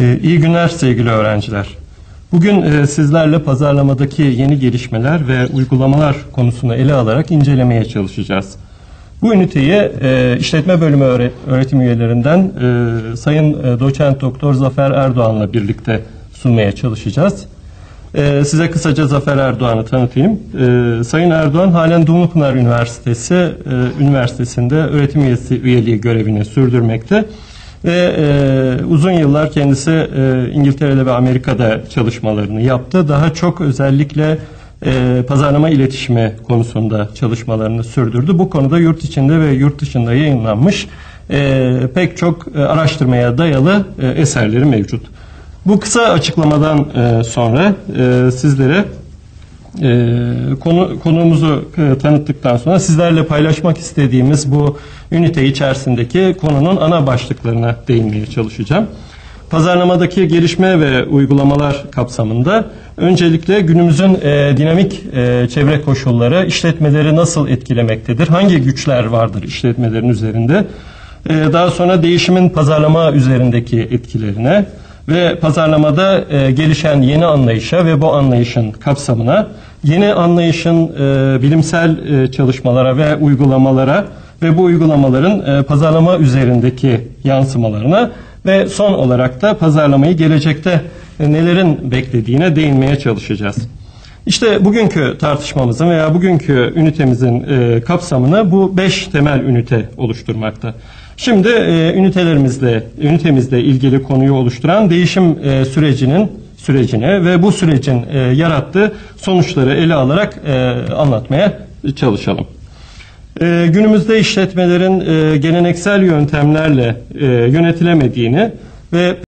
Ee, İyi günler sevgili öğrenciler. Bugün e, sizlerle pazarlamadaki yeni gelişmeler ve uygulamalar konusunu ele alarak incelemeye çalışacağız. Bu üniteyi e, işletme bölümü öğre- öğretim üyelerinden e, Sayın Doçent Doktor Zafer Erdoğan'la birlikte sunmaya çalışacağız. Size kısaca Zafer Erdoğan'ı tanıtayım. Sayın Erdoğan halen Dumlupınar Üniversitesi Üniversitesi'nde öğretim üyesi üyeliği görevini sürdürmekte. Ve e, uzun yıllar kendisi e, İngiltere'de ve Amerika'da çalışmalarını yaptı. Daha çok özellikle e, pazarlama iletişimi konusunda çalışmalarını sürdürdü. Bu konuda yurt içinde ve yurt dışında yayınlanmış e, pek çok e, araştırmaya dayalı e, eserleri mevcut. Bu kısa açıklamadan e, sonra e, sizlere e, konu konuğumuzu e, tanıttıktan sonra sizlerle paylaşmak istediğimiz bu ünite içerisindeki konunun ana başlıklarına değinmeye çalışacağım. Pazarlamadaki gelişme ve uygulamalar kapsamında öncelikle günümüzün e, dinamik e, çevre koşulları işletmeleri nasıl etkilemektedir? Hangi güçler vardır işletmelerin üzerinde? E, daha sonra değişimin pazarlama üzerindeki etkilerine, ve pazarlamada e, gelişen yeni anlayışa ve bu anlayışın kapsamına yeni anlayışın e, bilimsel e, çalışmalara ve uygulamalara ve bu uygulamaların e, pazarlama üzerindeki yansımalarına ve son olarak da pazarlamayı gelecekte e, nelerin beklediğine değinmeye çalışacağız. İşte bugünkü tartışmamızın veya bugünkü ünitemizin e, kapsamını bu beş temel ünite oluşturmakta. Şimdi e, ünitelerimizle, ünitemizle ilgili konuyu oluşturan değişim e, sürecinin sürecine ve bu sürecin e, yarattığı sonuçları ele alarak e, anlatmaya çalışalım. E, günümüzde işletmelerin e, geleneksel yöntemlerle e, yönetilemediğini ve